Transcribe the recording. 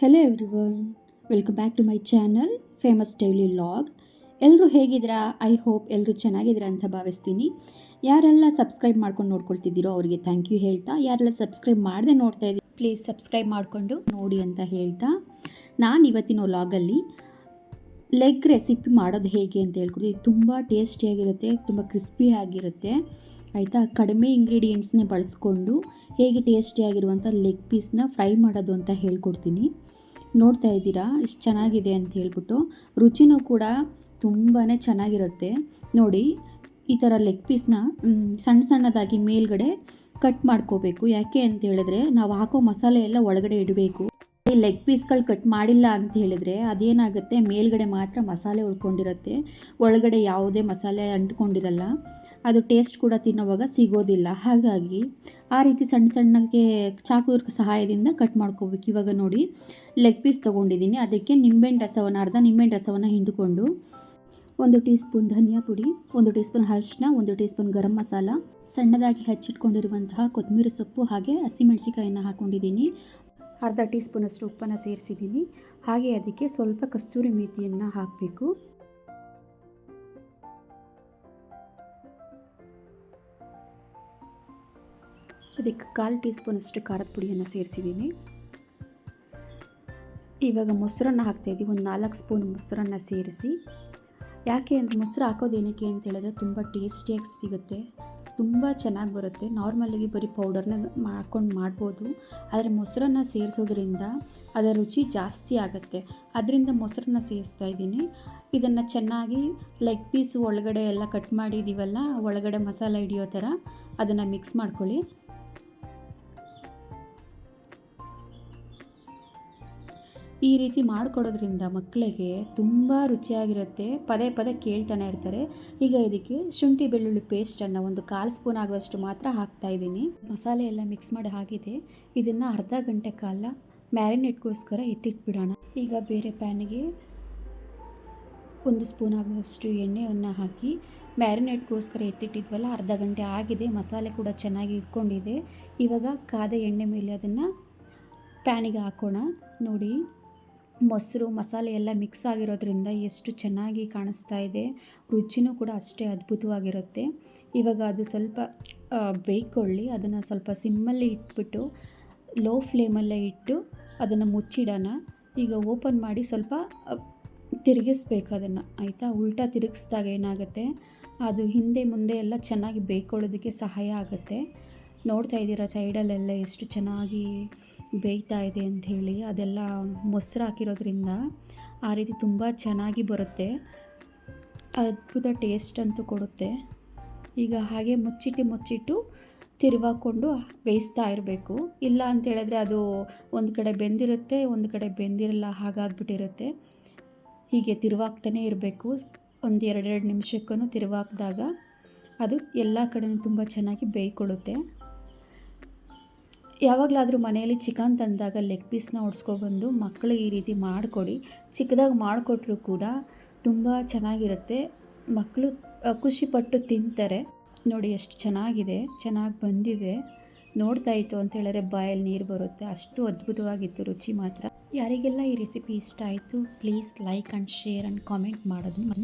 Hello everyone welcome back to my channel famous daily log ಎಲ್ಲರೂ ಹೇಗಿದ್ದೀರಾ? I hope ಎಲ್ಲರೂ ಚೆನ್ನಾಗಿದ್ದೀರಾ ಅಂತ ಭಾವಿಸ್ತೀನಿ. ಯಾರೆಲ್ಲ ಸಬ್ಸ್ಕ್ರೈಬ್ ಮಾಡ್ಕೊಂಡು ನೋಡ್ಕೊಳ್ತಿದ್ದೀರೋ ಅವರಿಗೆ ಥ್ಯಾಂಕ್ ಯು ಹೇಳ್ತಾ. ಯಾರೆಲ್ಲ ಸಬ್ಸ್ಕ್ರೈಬ್ ಮಾಡದೆ ನೋಡ್ತಾ ಇದ್ದೀವಿ ಪ್ಲೀಸ್ ಸಬ್ಸ್ಕ್ರೈಬ್ ಮಾಡಿಕೊಂಡು ನೋಡಿ ಅಂತ ಹೇಳ್ತಾ. ನಾನು ಇವತ್ತಿನ ಲಾಗಲ್ಲಿ ಲೆಗ್ ರೆಸಿಪಿ ಮಾಡೋದು ಹೇಗೆ ಅಂತ ಹೇಳ್ಕೊಡ್ತೀವಿ ತುಂಬ ಟೇಸ್ಟಿಯಾಗಿರುತ್ತೆ ತುಂಬ ಕ್ರಿಸ್ಪಿ ಆಗಿರುತ್ತೆ. ಆಯಿತಾ? ಕಡಿಮೆ ಇಂಗ್ರೀಡಿಯೆಂಟ್ಸ್ನೇ ಬಳಸ್ಕೊಂಡು ಹೇಗೆ ಟೇಸ್ಟಿಯಾಗಿರುವಂಥ ಲೆಗ್ ಪೀಸ್ನ ಫ್ರೈ ಮಾಡೋದು ಅಂತ ಹೇಳ್ಕೊಡ್ತೀನಿ. ನೋಡ್ತಾ ಇದ್ದೀರಾ? ಇಷ್ಟು ಚೆನ್ನಾಗಿದೆ ಅಂತ ಹೇಳ್ಬಿಟ್ಟು. ರುಚಿನೂ ಕೂಡ ತುಂಬಾ ಚೆನ್ನಾಗಿರುತ್ತೆ. ನೋಡಿ, ಈ ಥರ ಲೆಗ್ ಪೀಸ್ನ ಸಣ್ಣ ಸಣ್ಣದಾಗಿ ಮೇಲ್ಗಡೆ ಕಟ್ ಮಾಡ್ಕೋಬೇಕು. ಯಾಕೆ ಅಂತ ಹೇಳಿದ್ರೆ, ನಾವು ಹಾಕೋ ಮಸಾಲೆ ಎಲ್ಲ ಒಳಗಡೆ ಇಡಬೇಕು. ಈ ಲೆಗ್ ಪೀಸ್ಗಳು ಕಟ್ ಮಾಡಿಲ್ಲ ಅಂತ ಹೇಳಿದ್ರೆ ಅದೇನಾಗುತ್ತೆ? ಮೇಲ್ಗಡೆ ಮಾತ್ರ ಮಸಾಲೆ ಉಳ್ಕೊಂಡಿರುತ್ತೆ. ಒಳಗಡೆ ಯಾವುದೇ ಮಸಾಲೆ ಅಂಟ್ಕೊಂಡಿರಲ್ಲ. ಅದು ಟೇಸ್ಟ್ ಕೂಡ ತಿನ್ನೋವಾಗ ಸಿಗೋದಿಲ್ಲ. ಹಾಗಾಗಿ ಆ ರೀತಿ ಸಣ್ಣ ಸಣ್ಣಕ್ಕೆ ಚಾಕು ಸಹಾಯದಿಂದ ಕಟ್ ಮಾಡ್ಕೋಬೇಕು. ಇವಾಗ ನೋಡಿ ಲೆಗ್ ಪೀಸ್ ತೊಗೊಂಡಿದ್ದೀನಿ. ಅದಕ್ಕೆ ನಿಂಬೆಹಣ್ಣು ರಸವನ್ನು, ಅರ್ಧ ನಿಂಬೆಹಣ್ಣು ರಸವನ್ನು ಹಿಂಡಿಕೊಂಡು ಒಂದು ಟೀ ಸ್ಪೂನ್ ಧನಿಯಾ ಪುಡಿ, ಒಂದು ಟೀ ಸ್ಪೂನ್ ಒಂದು ಟೀ ಸ್ಪೂನ್ ಗರಂ ಮಸಾಲ, ಸಣ್ಣದಾಗಿ ಹಚ್ಚಿಟ್ಕೊಂಡಿರುವಂತಹ ಕೊತ್ತಂಬರಿ ಸೊಪ್ಪು ಹಾಗೆ ಹಸಿಮೆಣಸಿಕಾಯನ್ನು ಹಾಕ್ಕೊಂಡಿದ್ದೀನಿ ಅರ್ಧ ಟೀ ಸ್ಪೂನಷ್ಟು ಉಪ್ಪನ್ನು ಸೇರಿಸಿದ್ದೀನಿ. ಹಾಗೆ ಅದಕ್ಕೆ ಸ್ವಲ್ಪ ಕಸ್ತೂರಿ ಮೇಥಿಯನ್ನು ಹಾಕಬೇಕು. ಅದಕ್ಕೆ ಕಾಲು ಟೀ ಸ್ಪೂನಷ್ಟು ಖಾರದ ಪುಡಿಯನ್ನು ಸೇರಿಸಿದ್ದೀನಿ. ಇವಾಗ ಮೊಸರನ್ನ ಹಾಕ್ತಾಯಿದ್ದೀವಿ ಒಂದು ನಾಲ್ಕು ಸ್ಪೂನ್ ಮೊಸರನ್ನ ಸೇರಿಸಿ. ಯಾಕೆ ಅಂದರೆ ಮೊಸರು ಹಾಕೋದೇನಕ್ಕೆ ಅಂತ ಹೇಳಿದ್ರೆ ತುಂಬ ಟೇಸ್ಟಿಯಾಗಿ ಸಿಗುತ್ತೆ. ತುಂಬ ಚೆನ್ನಾಗಿ ಬರುತ್ತೆ. ನಾರ್ಮಲಾಗಿ ಬರೀ ಪೌಡರ್ನ ಹಾಕ್ಕೊಂಡು ಮಾಡ್ಬೋದು. ಆದರೆ ಮೊಸರನ್ನ ಸೇರಿಸೋದ್ರಿಂದ ಅದರ ರುಚಿ ಜಾಸ್ತಿ ಆಗುತ್ತೆ. ಅದರಿಂದ ಮೊಸರನ್ನ ಸೇರಿಸ್ತಾ ಇದ್ದೀನಿ. ಇದನ್ನು ಚೆನ್ನಾಗಿ ಲೆಗ್ ಪೀಸ್ ಒಳಗಡೆ ಎಲ್ಲ ಕಟ್ ಮಾಡಿದ್ದೀವಲ್ಲ ಒಳಗಡೆ ಮಸಾಲೆ ಹಿಡಿಯೋ ಥರ ಅದನ್ನು ಮಿಕ್ಸ್ ಮಾಡ್ಕೊಳ್ಳಿ. ಈ ರೀತಿ ಮಾಡಿಕೊಡೋದ್ರಿಂದ ಮಕ್ಕಳಿಗೆ ತುಂಬ ರುಚಿಯಾಗಿರುತ್ತೆ. ಪದೇ ಪದೇ ಕೇಳ್ತಾನೆ ಇರ್ತಾರೆ. ಈಗ ಇದಕ್ಕೆ ಶುಂಠಿ ಬೆಳ್ಳುಳ್ಳಿ ಪೇಸ್ಟನ್ನು ಒಂದು ಕಾಲು ಸ್ಪೂನ್ ಆಗುವಷ್ಟು ಮಾತ್ರ ಹಾಕ್ತಾ ಇದ್ದೀನಿ. ಮಸಾಲೆ ಎಲ್ಲ ಮಿಕ್ಸ್ ಮಾಡಿ ಹಾಕಿದೆ. ಇದನ್ನು ಅರ್ಧ ಗಂಟೆ ಕಾಲ ಮ್ಯಾರಿನೇಟ್ಗೋಸ್ಕರ ಎತ್ತಿಟ್ಬಿಡೋಣ. ಈಗ ಬೇರೆ ಪ್ಯಾನಿಗೆ ಒಂದು ಸ್ಪೂನ್ ಆಗುವಷ್ಟು ಎಣ್ಣೆಯನ್ನು ಹಾಕಿ ಮ್ಯಾರಿನೇಟ್ಗೋಸ್ಕರ ಎತ್ತಿಟ್ಟಿದ್ವಲ್ಲ, ಅರ್ಧ ಗಂಟೆ ಆಗಿದೆ. ಮಸಾಲೆ ಕೂಡ ಚೆನ್ನಾಗಿ ಇಟ್ಕೊಂಡಿದೆ. ಇವಾಗ ಕಾದ ಎಣ್ಣೆ ಮೇಲೆ ಅದನ್ನು ಪ್ಯಾನಿಗೆ ಹಾಕೋಣ. ನೋಡಿ. ಮೊಸರು, ಮಸಾಲೆ ಎಲ್ಲ ಮಿಕ್ಸ್ ಆಗಿರೋದ್ರಿಂದ ಎಷ್ಟು ಚೆನ್ನಾಗಿ ಕಾಣಿಸ್ತಾ ಇದೆ. ರುಚಿನೂ ಕೂಡ ಅಷ್ಟೇ ಅದ್ಭುತವಾಗಿರುತ್ತೆ. ಇವಾಗ ಅದು ಸ್ವಲ್ಪ ಬೇಯ್ಕೊಳ್ಳಿ. ಅದನ್ನು ಸ್ವಲ್ಪ ಸಿಮ್ಮಲ್ಲಿ ಇಟ್ಬಿಟ್ಟು ಲೋ ಫ್ಲೇಮಲ್ಲೇ ಇಟ್ಟು ಅದನ್ನು ಮುಚ್ಚಿಡೋಣ. ಈಗ ಓಪನ್ ಮಾಡಿ ಸ್ವಲ್ಪ ತಿರುಗಿಸ್ಬೇಕು ಅದನ್ನು, ಆಯಿತಾ? ಉಲ್ಟಾ ತಿರುಗಿಸ್ದಾಗ ಏನಾಗುತ್ತೆ? ಅದು ಹಿಂದೆ ಮುಂದೆ ಎಲ್ಲ ಚೆನ್ನಾಗಿ ಬೇಯ್ಕೊಳ್ಳೋದಕ್ಕೆ ಸಹಾಯ ಆಗುತ್ತೆ. ನೋಡ್ತಾ ಇದ್ದೀರಾ ಸೈಡಲ್ಲೆಲ್ಲ ಎಷ್ಟು ಚೆನ್ನಾಗಿ ಬೇಯ್ತಾ ಇದೆ ಅಂಥೇಳಿ ಅದೆಲ್ಲ ಮೊಸರು ಹಾಕಿರೋದ್ರಿಂದ ಆ ರೀತಿ ತುಂಬ ಚೆನ್ನಾಗಿ ಬರುತ್ತೆ. ಅದ್ಭುತ ಟೇಸ್ಟ್ ಅಂತೂ ಕೊಡುತ್ತೆ. ಈಗ ಹಾಗೆ ಮುಚ್ಚಿಟ್ಟು ಮುಚ್ಚಿಟ್ಟು ತಿರುವಾಕೊಂಡು ಬೇಯಿಸ್ತಾ ಇರಬೇಕು. ಇಲ್ಲ ಅಂತ ಹೇಳಿದ್ರೆ ಅದು ಒಂದು ಕಡೆ ಬೆಂದಿರುತ್ತೆ, ಒಂದು ಕಡೆ ಬೆಂದಿರಲ್ಲ, ಹಾಗಾಗ್ಬಿಟ್ಟಿರುತ್ತೆ. ಹೀಗೆ ತಿರುವಾಗ್ತಾನೆ ಇರಬೇಕು. ಒಂದು ಎರಡೆರಡು ನಿಮಿಷಕ್ಕೂ ತಿರುವಾಕಿದಾಗ ಅದು ಎಲ್ಲ ಕಡೆಯೂ ತುಂಬ ಚೆನ್ನಾಗಿ ಬೇಯ್ಕೊಳ್ಳುತ್ತೆ. ಯಾವಾಗಲಾದರೂ ಮನೆಯಲ್ಲಿ ಚಿಕನ್ ತಂದಾಗ ಲೆಗ್ ಪೀಸ್ನ ಹೊಡ್ಸ್ಕೊಬಂದು ಮಕ್ಕಳಿಗೆ ಈ ರೀತಿ ಮಾಡಿಕೊಡಿ. ಚಿಕ್ಕದಾಗಿ ಮಾಡಿಕೊಟ್ರು ಕೂಡ ತುಂಬ ಚೆನ್ನಾಗಿರುತ್ತೆ. ಮಕ್ಕಳು ಖುಷಿಪಟ್ಟು ತಿಂತಾರೆ. ನೋಡಿ ಎಷ್ಟು ಚೆನ್ನಾಗಿದೆ, ಚೆನ್ನಾಗಿ ಬಂದಿದೆ. ನೋಡ್ತಾ ಇತ್ತು ಅಂತ ಹೇಳಿದ್ರೆ ಬಾಯಲ್ಲಿ ನೀರು ಬರುತ್ತೆ. ಅಷ್ಟು ಅದ್ಭುತವಾಗಿತ್ತು, ರುಚಿ ಮಾತ್ರ. ಯಾರಿಗೆಲ್ಲ ಈ ರೆಸಿಪಿ ಇಷ್ಟ ಆಯಿತು please like and share and comment ಮಾಡೋದನ್ನ